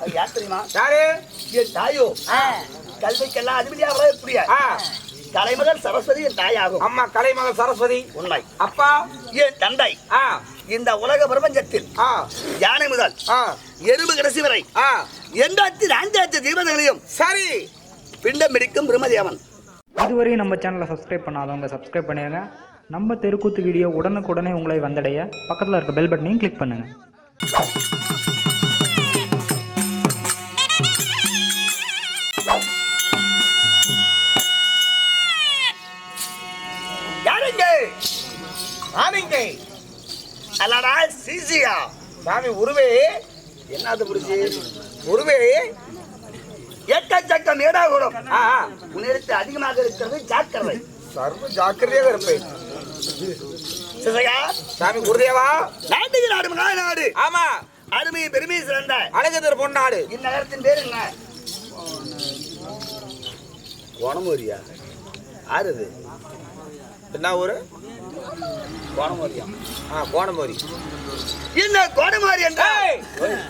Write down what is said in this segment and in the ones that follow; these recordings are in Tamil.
அது யார்? தெரியுமா யாரு என் தாயோ. கல்விக்கெல்லாம் அதிபதியாக வரக்கூடிய ஆ, தலைமுதல் சரஸ்வதி என் தாயாகும். அம்மா கலைமகள் சரஸ்வதி. உண்மை. அப்பா? என் தந்தை. ஆ. இந்த உலக பிரபஞ்சத்தில் ஆ. யானை முதல் எறும்பு கடைசி வரை ஆ. எண்பத்தி நான்காயிரத்து தீபங்களையும் சரி. பிண்டம் பிடிக்கும் பிரம்மதேவன் இதுவரையும் நம்ம சேனலை சப்ஸ்கிரைப் பண்ணாதவங்க சப்ஸ்கிரைப் பண்ணிடுங்க. நம்ம தெருக்கூத்து வீடியோ உடனுக்குடனே உங்களை வந்தடைய. பக்கத்தில் இருக்க பெல் பட்டனையும் கிளிக் பண்ணுங்கள் ஆனீங்க. அல்லடா சிசியா. சாமி உருவே. என்னது புரிச்சு உருவே. எக்கச்சக்கம் ஏடாகூடும். உன்னிடத்து அதிகமாக இருக்கிறது ஜாக்கிரதை. சர்வ ஜாக்கிரதையாக இருப்பேன். சிசையா சாமி குருதேவா நாட்டுக்கு நாடு நாடு. ஆமா. அருமை பெருமை சிறந்த. அழகதர் பொன்னாடு இந்நகரத்தின் பேர் என்ன? கோணமோரியா இது என்ன ஊரு? கோணமோரியா ஆ கோணமோரி என்ன கோணமாரி என்ற? ஏய்!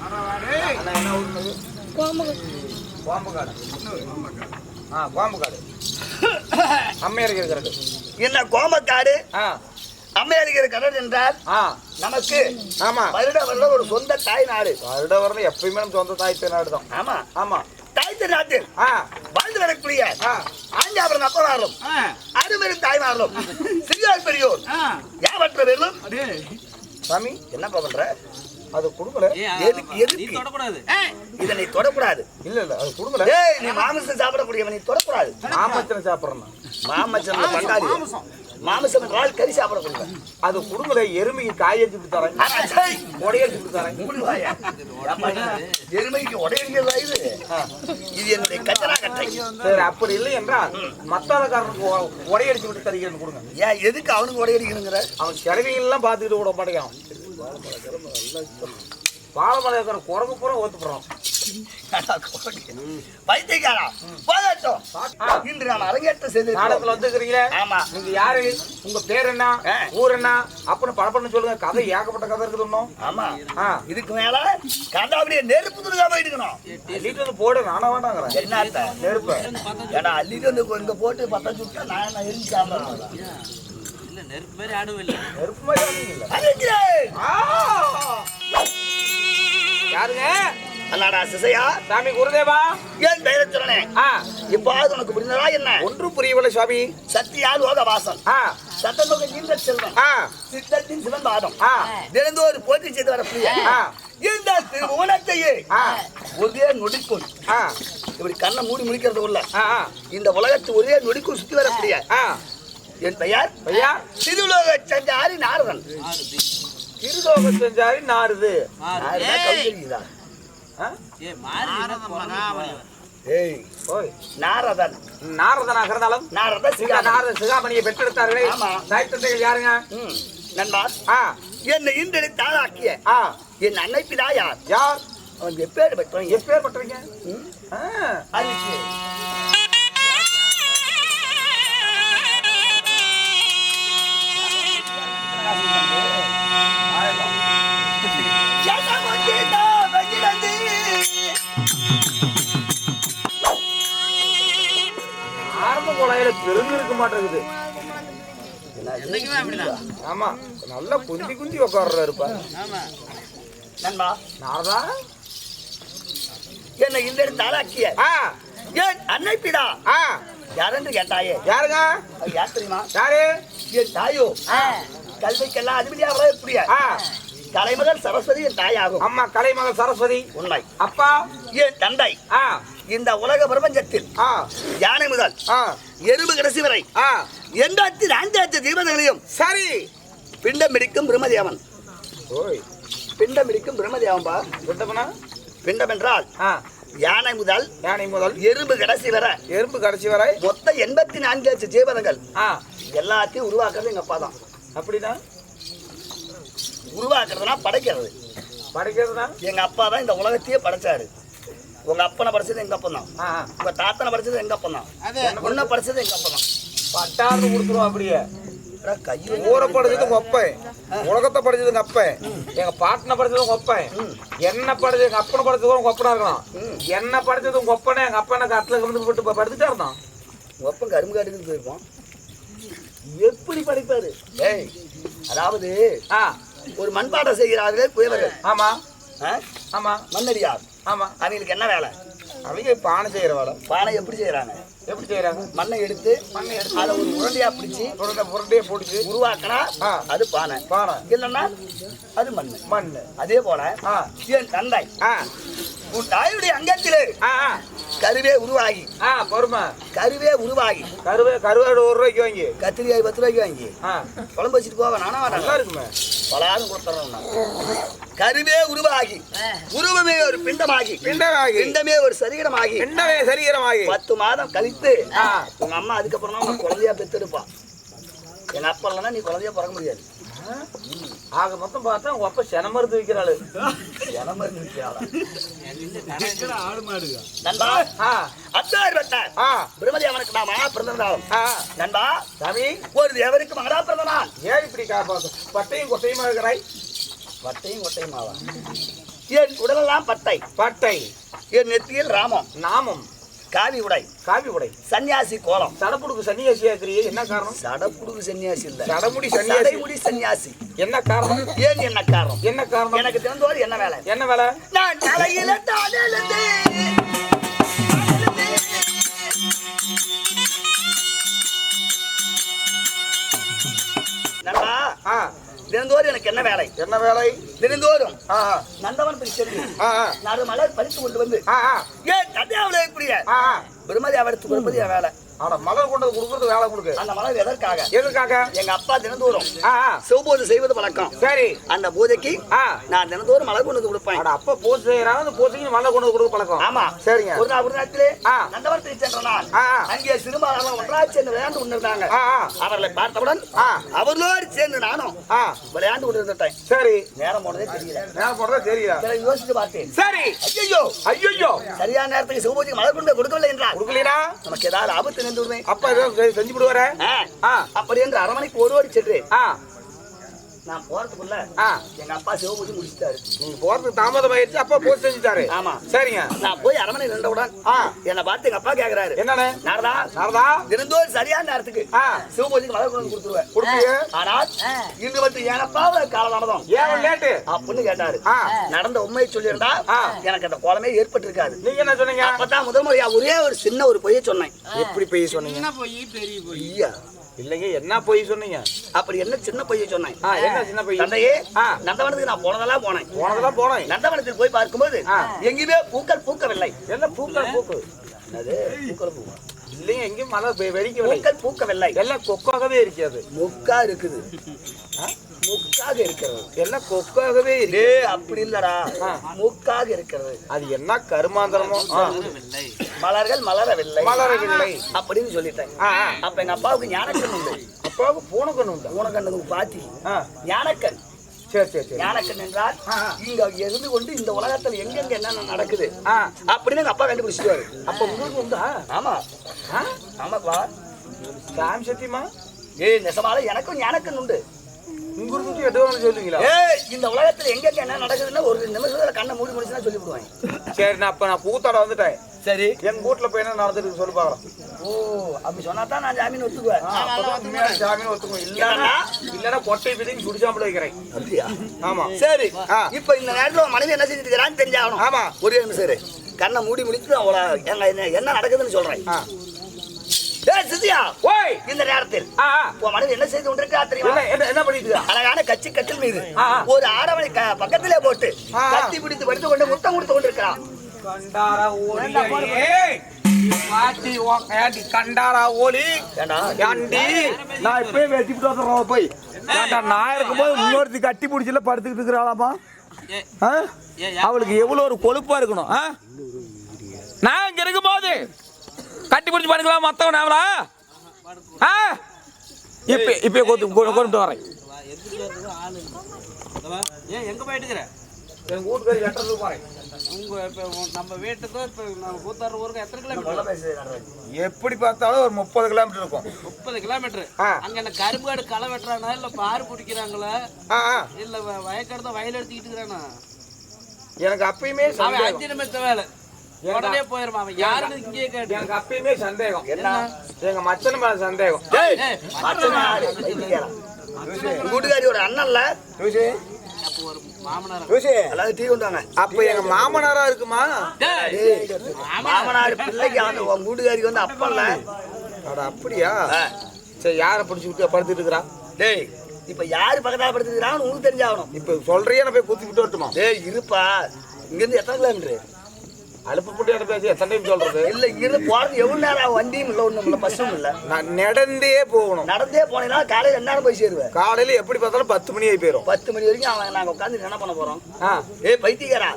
அண்ணா, என்ன இது? கோம்புகாடு. ஆ கோம்புகாடு. அம்மையாருக்கு இருக்கிறது. என்ன கோமக்காடு? ஆ. அம்மையாரிக்கிற கடல் என்றால் ஆ. நமக்கு ஆமா. வருட வருடம் ஒரு சொந்த தாய் நாடு. வருட வருடம் எப்பயுமே நம்ம சொந்த தாய் நாடு தான். ஆமா. ஆமா. தாய் நாட்டில் ஆ. வாழ்ந்து வரக்கூடிய ஆஞ்சாபுரம் அப்பமாரும் அருமெரும் தாய்மாரும் சிறியோர் பெரியோர். யாவற்ற பேரும்? சாமி என்னப்பா பண்ற? அது கொடுக்கல. எதுக்கு எதுக்கு? இதனை தொடக்கூடாது. இல்ல இல்ல அது கொடுக்கல. ஏய் நீ மாமிசம் சாப்பிடக்கூடியவன் நீ தொடக்கூடாது. மாமச்சனை சாப்பிட்றேன் மாமச்சம் பண்டாடி மாமிசம் என்றால் கறி சாப்பிடக்கூடியவன் அது கொடுக்கல எருமைக்கு காயடிச்சு விட்டு தரேன். உடையடிச்சு விட்டு தரேன். எருமைக்கு உடையடிக்கிறதா இது? இது என்னுடைய கச்சரா கட்டை சரி அப்படி இல்லை என்றால் மத்தாளக்காரனுக்கு உடையடிச்சு விட்டு தருகிறேன்னு கொடுங்க. ஏன் எதுக்கு அவனுக்கு உடையடிக்கணுங்கிற? அவன் கிழவிகள்லாம் பார்த்துக்கிட்டு விட மாட்டேங்கான் பாலமலையாக்காரன் குரங்கு பூரா ஓத்து போறான் வைத்தியக்காரா போதாட்டம். இன்று நாம் அரங்கேற்றம் செய்து நாடகத்துல வந்துக்கிறீங்களே ஆமா. நீங்க யாரு? உங்க பேர் என்ன ஆ. ஊர் என்ன அப்படின்னு படப்படன்னு சொல்லுங்க. கதை ஏகப்பட்ட கதை இருக்குது இன்னும். ஆமா. இதுக்கு மேல கண்டாபடியே நெருப்பு துருகா போயிட்டுக்கணும் அள்ளிட்டு வந்து போடு நானா வேண்டாங்கிறேன். என்னத்த நெருப்பு. ஏன்னா அள்ளிட்டு வந்து இங்க போட்டு பத்த சுட்டா நான் என்ன எரிஞ்சு சாப்பிடுறேன்? நெருப்பு மாதிரி ஆளுங்க இல்ல. அறிவிக்கிறேன். ஆ! யாருங்க? அல்லாடா சிசையா? சாமி குருதேவா? ஏன் பெயரை ஆ. இப்பாவது உனக்கு புரிந்ததா என்ன? ஒன்றும் புரியவில்லை சுவாமி. சத்தியா லோகவாசன் ஆ. சத்தந்தொகை நீண்ட செல்வன் ஆ. சித்தத்தின் சிவன் பாதம். ஆ. தினந்தோறு போற்றி செய்து வரக்கூடிய ஆ. இந்த திருமணத்தையே ஒரே நொடிக்குள். ஆ. இப்படி கண்ணை மூடி முடிக்கிறது உள்ள இந்த உலகத்து ஒரே நொடிக்குள் சுத்தி வரக்கூடிய என் பெயர்? ஐயா திருலோக சஞ்சாரி நாரதன். திருலோக செஞ்சாரி நாருது? ஏய் ஓய் நாரதன். நாரதனாக இருந்தாலும் நாரத சிகா சிகாரதன் நாரத சிகாமணியை பெற்றெடுத்தார்களே. ஆமா. தாய் தந்தைகள் யாருங்க? ம் நண்பா ஆ. என்னை இன்றெடு தாளாக்கிய ஆ. என் அன்னைப்பிதா யார்? யார்? அவன் எப்பேர் பெற்றவன் எப்பேர் பண்றீங்க ம்? மாட்டேங்குது ஆமா நல்லா குந்தி குந்தி உட்கார்றாரு இருப்பா நண்பா. நாரதா? என்னை இன்றெடு தாளாக்கிய ஆ. என் அன்னைப்பிதா ஆ. யாரென்று கேட்டாயே யாருங்க? யார் தெரியுமா? யாரு? என் தாயோ. கல்விக்கெல்லாம் அதிபதியாக வரக்கூடிய ஆ. தலைமுதல் சரஸ்வதி என் தாயாகும். அம்மா கலைமகள் சரஸ்வதி. உண்மை அப்பா? என் தந்தை. இந்த உலக பிரபஞ்சத்தில் யானை முதல் எறும்பு கடைசி வரை. ஆ. எண்பத்தி நான்காயிரத்து தீபங்களையும் சரி. பிண்டம் பிடிக்கும் பிரம்மதேவன் ஓய். பிண்டம் பிடிக்கும் பிரம்மதேவன்பா விட்டப்பனா பிண்டம் என்றால் ஆ. யானை முதல் யானை முதல் எறும்பு கடைசி வரை. எறும்பு கடைசி வரை. மொத்தம் எண்பத்தி நான்கு லட்சம் ஜீவனங்கள் ஆ. எல்லாத்தையும் உருவாக்குறது எங்க அப்பா தான். அப்படின்னா? உருவாக்குறதுனா படைக்கிறது. படைக்கிறதுனா? எங்க அப்பா தான் இந்த உலகத்தையே படைச்சாரு. உங்க அப்பனை படைச்சது எங்க அப்பன் தான் உங்க தாத்தனை படைச்சது எங்க அப்பன் தான் உன்னை படைச்சது எங்க அப்பன் தான் பட்டார்னு கொடுத்துருவோம் அப்படியே கையில் ஊற படைச்சது கொப்பை உலகத்தை படைச்சது அப்பன். எங்க பாட்டனை படைச்சது உங்க அப்பன். என்ன படைச்சது எங்க அப்பனை படைச்சது உங்க அப்பனா இருக்கணும் என்ன படைச்சது உங்க அப்பனே எங்க அப்பனை கட்டில வந்து போட்டு படுத்துட்டா இருந்தான். உங்க அப்பன் கரும்பு காட்டுக்கு போயிருப்போம் எப்படி படிப்பாரு ஏய். அதாவது ஒரு மண்பாடம் செய்கிறார்களே புயவர்கள். ஆமா? ஆமா. மண்ணடியார். ஆமா. அவங்களுக்கு என்ன வேலை? அவங்க பானை செய்யற வேலை. பானை எப்படி செய்யறாங்க? எப்படி செய்யறாங்க? மண்ணை எடுத்து மண்ணை எடுத்து அதை ஒரு உருண்டையா பிடிச்சி புரண்டை புரண்டையே பிடிச்சி உருவாக்கினா. அது பானை. பானை. இல்லைன்னா அது மண்ணு. மண்ணு. அதே போல ஆ. என் தந்தை ஆ. உன் தாயுடைய அங்கத்திலே. கருவே உருவாகி. ஆ பொறுமை. கருவே உருவாகி. கருவே கருவாடு ஒரு ரூபாய்க்கு வாங்கி. கத்திரிக்காய் பத்து ரூபாய்க்கு வாங்கி. குழம்பு வச்சுட்டு போவேன் நானா நல்லா இருக்குமே. பலாரும் கொடுத்துறோம் கருவே உருவாகி. உருவமே ஒரு பிண்டமாகி. பிண்டமாகி. பிண்டமே ஒரு சரீரமாகி. பிண்டமே சரீரமாகி. பத்து மாதம் கழித்து. உங்க அம்மா அதுக்கப்புறம் குழந்தையா பெத்தெடுப்பான் எங்க அப்பா இல்லைன்னா நீ குழந்தையா பிறக்க முடியாது. ஆக மொத்தம் பார்த்தா உங்க அப்பா செனமருந்து வைக்கிறாளு. ஜனமருந்து வித்தியாளா. நண்பா ஆ. அத்தார் வெட்டார் ஆ. பிரம்மதி அவனுக்கு நான் மகா பிறந்ததாலும் ஆ. நண்பா சாமி ஒரு தேவருக்கு மகா பிறந்த நாள்? ஏன் இப்படி காப்பாத்து? பட்டையும் கொட்டையுமா இருக்கிறாய்? வட்டையும் கொட்டையுமாவா? என் உடலெல்லாம் பட்டை. பட்டை. என் நெத்தியில் ராமம். நாமம். காவி உடை. காவி உடை. சன்னியாசி கோலம். சடப்புடுக்கு சன்னியாசி ஆக்குறியே என்ன காரணம்? சடப்புடுகு சன்னியாசி இல்ல. சடமுடி சன்னியாசி. சடைமுடி சன்னியாசி. என்ன காரணம்? ஏன் என்ன காரணம்? என்ன காரணம்? எனக்கு திறந்தோடு என்ன வேலை? என்ன வேலை? நான் தலையில தானெழுந்து தினந்தோறும் எனக்கு என்ன வேலை? என்ன வேலை? தினந்தோறும். ஆ நந்தவனத்துக்கு சென்று ஆ ஆ. நாலு மலர் பறித்து கொண்டு வந்து ஏன் தந்தையாவில் இப்படிய பிரம்மதி அவருக்கு கொடுப்பது என் வேலை. மலர் கொண்டு வந்து கொடுக்கறது வேலை கொடுக்கு. அந்த மலர் எதற்காக? எதுக்காக எங்க அப்பா தினந்தோறும் சிவபூஜை செய்வது வழக்கம். சரி. அந்த பூஜைக்கு நான் தினந்தோறும் மலர் கொண்டு கொடுப்பேன். அப்பா பூஜை செய்யறாங்க அந்த பூஜைக்கு மலர் கொண்டு வந்து கொடுக்க பழக்கம். ஆமா. சரிங்க. ஒரு நாள் ஒரு நேரத்திலே ஆ. நந்தவனத்துக்கு சென்ற நான் ஆ ஆ. அங்கே ஒன்றாக சேர்ந்து விளையாண்டு கொண்டிருந்தாங்க. அவர்களை பார்த்தவுடன் அவர்களோடு சேர்ந்து நானும் விளையாண்டு கொண்டிருந்தேன் சரி. நேரம் போனதே தெரியல. தெரியல. யோசித்து பார்த்தேன். சரி. ஐயோ ஐயோ சரியான நேரத்துக்கு சிவபூஜைக்கு மலர் கொண்டு கொடுக்கவில்லை என்றால் கொடுக்கலீனா நமக்கு ஏதாவது ஆபத்து நின்று அப்பா செஞ்சு விடுவார அப்படி என்று அரமனைக்கு ஓடோடி சென்றேன் ஆ. நான் போறதுக்குள்ள எங்க அப்பா சிவபூஜை முடிச்சிட்டாரு. நீங்க போறதுக்கு தாமதம் ஆயிடுச்சு அப்பா பூஜை செஞ்சுட்டாரு. ஆமா. சரிங்க. நான் போய் அரமனை நின்றவுடன் என்னை பார்த்து எங்க அப்பா கேக்குறாரு. என்னண்ணே? நாரதா நாரதா? தினந்தோறும் சரியான நேரத்துக்கு சிவபூஜைக்கு வந்து கொடுத்துருவேன். கொடுப்பீங்க ஆனால் இன்று வந்து ஏனப்பா காலதாமதம். ஏன் லேட்டு அப்படின்னு கேட்டாரு. நடந்த உண்மையை சொல்லியிருந்தா ஆ. எனக்கு அந்த கோலமே ஏற்பட்டிருக்காது. நீங்க என்ன சொன்னீங்க? அப்பதான் முதல் முறையா ஒரே ஒரு சின்ன ஒரு பொய்யை சொன்னேன். எப்படி பொய் சொன்னீங்க? ஐயா இல்லைங்க என்ன பொய் சொன்னீங்க? அப்படி என்ன சின்ன பொய்யை சொன்னேன்? என்ன சின்ன பொய்? தந்தையே. நந்தவனத்துக்கு நான் போனதெல்லாம் போனேன். போனதெல்லாம் போனேன். நந்தவனத்துக்கு போய் பார்க்கும்போது. எங்கேயுமே பூக்கள் பூக்கவில்லை. என்ன பூக்கள் பூக்கு? அது பூக்கள் பூ. இல்லைங்க எங்கேயும் மழை வெடிக்கவில்லை. பூக்கள் பூக்கவில்லை. எல்லாம் கொக்காகவே இருக்கிறது முக்கா இருக்குது? முக்காக இருக்கிறது. எல்லாம் கொக்காகவே இருக்கு? அப்படி இல்லடா. முக்காக இருக்கிறது. அது என்ன கருமாந்திரமோ. மலர்கள் மலரவில்லை. மலரவில்லை. அப்படின்னு ஆ. அப்ப எங்க அப்பாவுக்கு ஞானக்கண் உண்டு. அப்பாவுக்கு பூனைக்கண்ணு உண்டா? பூனக்கண்ணுக்கு பாத்தி ஞானக்கண். சரி சரி சரி. ஞானக்கண் என்றால். இங்க இருந்து கொண்டு இந்த உலகத்துல எங்கெங்க என்னென்ன நடக்குது? அப்படின்னு எங்க அப்பா கண்டுபிடிச்சிருவாரு அப்ப உங்களுக்கு உண்டா? ஆமா. ஆமாப்பா. சாமி சத்தியமா? ஏய் நெசமால எனக்கும் ஞானக்கண் உண்டு. உங்க இருந்து சொல்லுவீங்களா? ஏய் இந்த உலகத்துல எங்கெங்க என்ன நடக்குதுன்னு ஒரு நிமிஷத்துல கண்ணை மூடி முடிச்சுன்னா சொல்லி விடுவாங்க சரி நான் அப்ப நான் பூத்தாட வந்துட்டேன். சரி. எங்க வீட்டுல போய் என்ன நடந்துருக்கு சொல்லி பாக்கலாம் ஓ அப்படி சொன்னா தான் நான் ஜாமீன் ஒத்துக்குவேன். சாமி ஒத்துக்கும். இல்லன்னா இல்லன்னா கொட்டை பிடிங்கி குடிச்சாம்பள வைக்கிறேன். அப்படியா? ஆமா. சரி. இப்ப இந்த நேரத்துல மனைவி என்ன செஞ்சுட்டு இருக்கிறான்னு தெரிஞ்சாகணும். ஆமா. ஒரே நிமிஷம். கண்ணை மூடி முடிச்சு அவளை எங்க என்ன- என்ன நடக்குதுன்னு சொல்றேன். இந்த நேரத்தில். உன் மனைவி என்ன செய்து கொண்டிருக்கா தெரியுமா? என்ன பண்ணிட்டு இருக்கா? அழகான கட்சி கட்டில் மீது. ஒரு ஆடவனை க- பக்கத்திலே போட்டு. கட்டி பிடித்து படுத்து கொண்டு முத்தம் கொடுத்து கொண்டிருக்கிறான் கண்டாரா ஓலி. ஏய் பாட்டி ஓடி கண்டாரா ஓலி? ஏண்டா? ஏண்டி? நான் இப்பயே வெட்டிவிட்டு வந்துடுறோம் போய். நான் இருக்கும்போது இன்னொருத்தி கட்டி பிடிச்சில படுத்துக்கிட்டு இருக்கிறாளாமா? ஆ? அவளுக்கு எவ்வளோ ஒரு கொழுப்பா இருக்கணும் ஆ? நான் இங்க இருக்கும்போது கட்டி பிடிச்சி பண்ணிக்கலாம் மத்தவன் அவளா ஆ? இப்ப இப்ப கொண்டு கொண்டு வரேன். எங்க கிலோமீட்டர் பேசுறது நடராஜ். எப்படி பார்த்தாலும் ஒரு முப்பது கிலோமீட்டர் இருக்கும். முப்பது கிலோமீட்டர். அங்க என்ன கரும்பு காடு களை வெட்டுறானா இல்ல பாரு பிடிக்கிறாங்களா. இல்ல வ- வயக்காடு தான் வயல் எடுத்துக்கிட்டு இருக்கிறானா? எனக்கு அப்பயுமே அஞ்சு நிமிஷம் வேலை. உடனே போயிருமா அவன்? யாருன்னு இங்கேயே கேட்டு எனக்கு அப்பயுமே சந்தேகம். என்ன? எங்க மச்சன் மேல சந்தேகம். வீட்டுக்காரியோட அண்ணன்ல. அப்போ எங்க மாமனாரா இருக்குமா? டேய், மாமனார். பிள்ளைக்கு அந்த உங்க வீட்டுக்காரிக்கு வந்து அப்பல்ல அட அப்படியா. சரி யாரை பிடிச்சி விட்டு படுத்துட்டு இருக்கிறா? டேய் இப்ப யாரு பக்கத்தால படுத்துக்கிறான்னு உங்களுக்கு தெரிஞ்சாகணும். இப்ப சொல்றியே? நான் போய் குத்தி விட்டு வரட்டுமா? டேய் இருப்பா. இங்க இருந்து எத்தனை கிலோமீட்டர்? அலுப்பு புட்டியான பேசி எத்தனை டைம் சொல்றது? இல்ல இருந்து போறது எவ்வளவு நேரம்? வண்டியும் இல்ல ஒண்ணும் இல்ல பஸ்ஸும் இல்ல. நான் நடந்தே போகணும். நடந்தே போனீங்கன்னா காலையில என்ன போய் சேருவேன். காலையில எப்படி பார்த்தாலும் பத்து மணி ஆகி போயிரும். பத்து மணி வரைக்கும் அவன் நாங்க உட்காந்து என்ன பண்ண போறோம்? ஏய் பைத்தியக்காரா.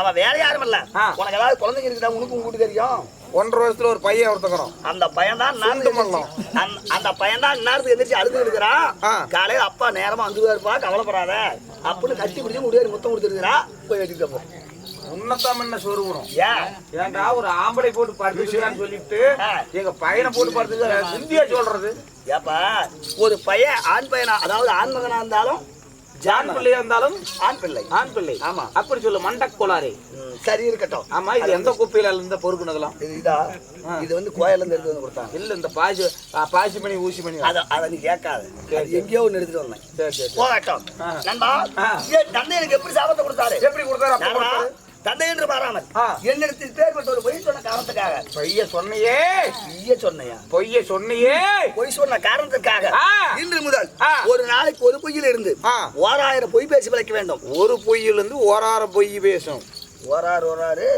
அவன் வேற யாரும் இல்ல. உனக்கு ஏதாவது குழந்தைங்க இருக்குதா? உனக்கு உங்க வீட்டுக்காரியும் ஒன்றரை வருஷத்துல ஒரு பையன் ஒருத்தக்கிறோம் அந்த பையன் தான் சுண்டு மல்லம். அந்த பையன் தான் நேரத்துக்கு எந்திரிச்சு அழுது இருக்கிறான். காலையில அப்பா நேரமா வந்துருவாருப்பா கவலைப்படாத. அப்படின்னு கட்டி பிடிச்சு முடியாது முத்தம் கொடுத்துருக்கிறா. போய் வெட்டிட்டு போ உன்னத்தாம் என்ன சொருகணும் ஏன் ஏன்டா ஒரு ஆம்பளை போட்டு படுத்துக்கிறான்னு சொல்லிட்டு. எங்க பையனை போட்டு படுத்துக்க இந்தியா சொல்றது? ஏப்பா ஒரு பையன் ஆண் பையனா அதாவது ஆண் மகனா இருந்தாலும் ஜான் பிள்ளையா இருந்தாலும் ஆண் பிள்ளை. ஆண் பிள்ளை. ஆமா. அப்படி சொல்லு மண்டக் கோளாறு. சரி இருக்கட்டும். ஆமா இது எந்த குப்பையில இருந்த பொறுக்குனதெல்லாம்? இது இதா? வந்து கோயில இருந்து எடுத்து வந்து கொடுத்தாங்க. இல்ல இந்த பாசி பாசி மணி ஊசி மணி. அத அத நீ கேட்காத. எங்கேயோ ஒண்ணு எடுத்துட்டு வந்தேன் சரி சரி போகட்டும். நண்பா தந்தை எனக்கு எப்படி சாபத்தை கொடுத்தாரு? எப்படி? கொடுத்தாரு? தந்தை என்று ஆ. என்னிடத்தில் தேர்ப்பட்ட ஒரு பொய் சொன்ன காரணத்துக்காக பொய்ய சொன்னியே நீயே சொன்னையா பொய்ய சொன்னியே பொய் சொன்ன காரணத்துக்காக. இன்று முதல். ஒரு நாளைக்கு ஒரு பொய்யில் இருந்து. ஓராயிரம் பொய் பேசி விளைக்க வேண்டும் ஒரு பொய்யில இருந்து ஓராயிரம் பொய் பேசும் ஓராறு ஓராறு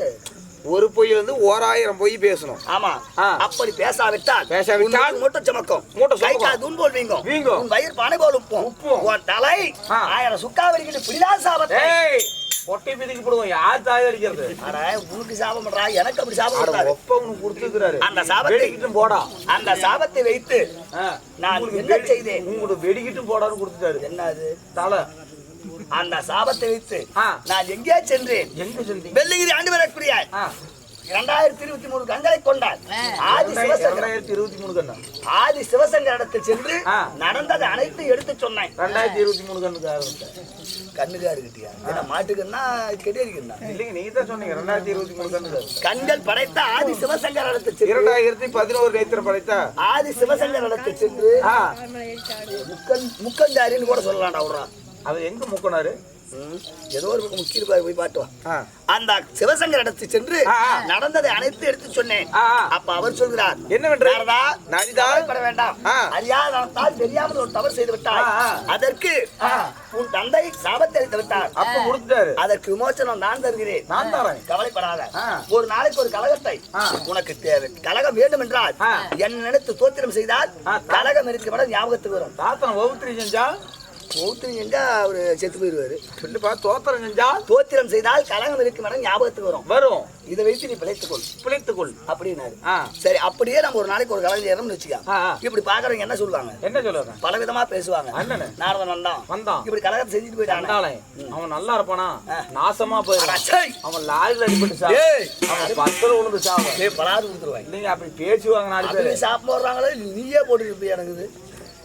ஒரு பொய்யில இருந்து ஓராயிரம் பொய் பேசணும் ஆமா. அப்படி பேசாவிட்டால் பேசாவிட்டால் மூட்டை சுமக்கும் மூட்டை சுமக்கும். கால் தூண்போல் வீங்கும் வீங்கும். உன் வயிறு பானை போல் உப்பும் உப்பும். உன் தலை. ஆயிரம் சுக்கா வலிக்கிட்டு பிடிதான் சாபத்தை பொட்டை பிதிக்கு போடுவோம். யார் தாய் அடிக்கிறது? அட உனக்கு சாபம் பண்றா. எனக்கு அப்படி சாபம் அட பண்றாரு. ஒப்ப உனக்கு கொடுத்துக்கிறாரு அந்த சாபத்தை- வெடிக்கிட்டும் போடா. அந்த சாபத்தை வைத்து. நான் என்ன செய்தேன்? உங்களுக்கு வெடிக்கிட்டும் போடான்னு கொடுத்துட்டாரு. என்ன அது தலை. அந்த சாபத்தை வைத்து. நான் எங்கே சென்றேன்? எங்க செஞ்சீங்க வெள்ளிகிரி ஆண்டு வரக்கூடிய. இரண்டாயிரத்தி இருபத்தி மூணு கண்களை கொண்டார். ஆதி சிவசங்கர் ரெண்டாயிரத்தி இருபத்தி மூணு கண்ணா. ஆதி சிவசங்கர் இடத்தில் சென்று. நடந்தது அனைத்தும் எடுத்து சொன்னேன் ரெண்டாயிரத்தி இருபத்தி மூணு கண்ணுக்கு கண்ணுக்காரு கிட்டியா? ஏன்னா மாட்டுக்குன்னா கெடியிருக்குன்னா இல்லைங்க நீங்க தான் சொன்னீங்க ரெண்டாயிரத்தி இருபத்தி மூணு கண்ணுக்கு கண்கள் படைத்த ஆதி சிவசங்கர் இடத்தில் சென்று இரண்டாயிரத்தி பதினோரு நேத்திர படைத்தா? ஆதி சிவசங்கர் இடத்தில் சென்று முக்கன் முக்கஞ்சாரின்னு கூட சொல்லலாம்டா விடுறான் அது எங்க முக்கினாரு? ஏதோ ஒரு பக்கம் முக்கியிருப்பாரு போய் பாட்டு வா ஆ, அந்த சிவசங்கர் இடத்தில் சென்று. நடந்ததை அனைத்து எடுத்து சொன்னேன். அப்ப அவர் சொல்கிறார் என்னவென்று? நாரதா, நாரதா? கவலைப்பட வேண்டாம் ஆ. அறியாதனால் தெரியாமல் ஒரு தவறு செய்து ஆ. அதற்கு. உன் தந்தை சாபத்தை அளித்து விட்டார் அப்ப கொடுத்துட்டாரு அதற்கு விமோசனம் நான் தருகிறேன் நான் தரேன் கவலைப்படாத. ஒரு நாளைக்கு ஒரு கலகத்தை ஆ. உனக்கு தேவை கலகம் வேண்டும் என்றால் ஆ. என் நினைத்து தோத்திரம் செய்தால் ஆ. கலகம் இருக்கு விட ஞாபகத்துக்கு வரும் தாத்தன் வகுத்திரி செஞ்சா தோத்திரம் செஞ்சா அவரு செத்து போயிடுவாரு. சொல்லுப்பா தோத்திரம் செஞ்சா? தோத்திரம் செய்தால் கலகம் இருக்கு விட ஞாபகத்துக்கு வரும். வரும். இதை வைத்து நீ பிழைத்துக்கொள். பிழைத்துக்கொள். அப்படின்னாரு. சரி அப்படியே நம்ம ஒரு நாளைக்கு ஒரு கலகம் செய்யறோம்னு வச்சுக்க. இப்படி பாக்குறவங்க என்ன சொல்லுவாங்க? என்ன சொல்லுவாங்க? பல விதமா பேசுவாங்க. நாரதன் வந்தான். வந்தான். இப்படி கலகத்தை செஞ்சுட்டு போயிட்டானே. அவன் நல்லா இருப்பானா. நாசமா போயிடும் அடச்சை! அவன் லாரியில் அடிபட்டு சாவு! அவன் பத்துல விழுந்து சாவு. பலாறு கொடுத்துருவாங்க. இல்லைங்க அப்படி பேசுவாங்க நாலு பேரு. அதுவே சாப்பிட்டு போடுறாங்களோ நீயே போட்டு எனக்கு இது?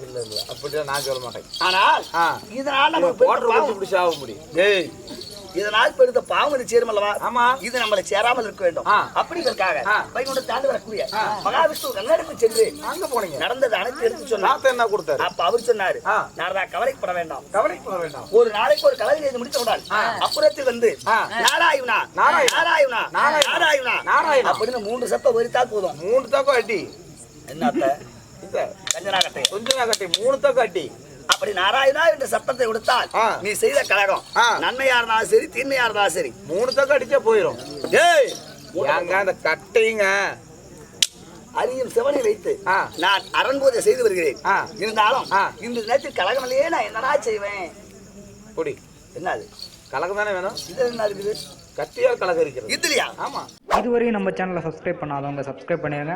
இல்ல இல்ல. அப்படிதான் நான் சொல்ல மாட்டேன். ஆனால். இதனால் நமக்கு போட்டு பாவம் இப்படி சாவ முடியும். ஏய், இதனால் பெருத்த பாவம் இது சேரும் அல்லவா ஆமா. இது நம்மளை சேராமல் இருக்க வேண்டும். அப்படிங்கிறதுக்காக. வைகுண்ட தாண்டி வரக்கூடிய மகாவிஷ்ணு கண்ணெடுத்து சென்று அங்க போனீங்க. நடந்தது அனைத்து எடுத்து சொன்னார். என்ன கொடுத்தாரு? அப்ப அவர் சொன்னாரு. நாரதா கவலைப்பட வேண்டாம். கவலைக்கு போக வேண்டாம். ஒரு நாளைக்கு ஒரு கலவை செய்து முடித்தவுடன் அப்புறத்தில் வந்து. நாராயணா நாராயணா. நாராயணா நாராயணா. அப்படின்னு மூன்று சத்தம் வரித்தா போதும். மூணு தாக்கம் அடி. என்ன அத்தை? இந்த கஞ்சனாகத்தை கொஞ்சம் கட்டி. மூணு தாக்கம் அடி அப்படி நாராயணா என்ற சத்தத்தை கொடுத்தால். நீ செய்த கழகம். நன்மையா இருந்தாலும் சரி தீமையா இருந்தாலும் சரி. மூணு தாக்கம் அடிச்சா போயிடும் ஏய் ஏங்க அந்த கட்டைங்க? அரியும் சிவனை வைத்து. நான் அரண்பூஜை செய்து வருகிறேன். இருந்தாலும். இந்த நேரத்தில் கழகமில்லையே நான் என்னடா செய்வேன்? பொடி. என்ன அது கலகம் தானே வேணும்? இது என்ன இருக்குது? கத்தியால் கலகம் இருக்கிறது இதுலயா ஆமா. இதுவரையும் நம்ம சேனலை சப்ஸ்கிரைப் பண்ணாதவங்க சப்ஸ்கிரைப் பண்ணிடுங்க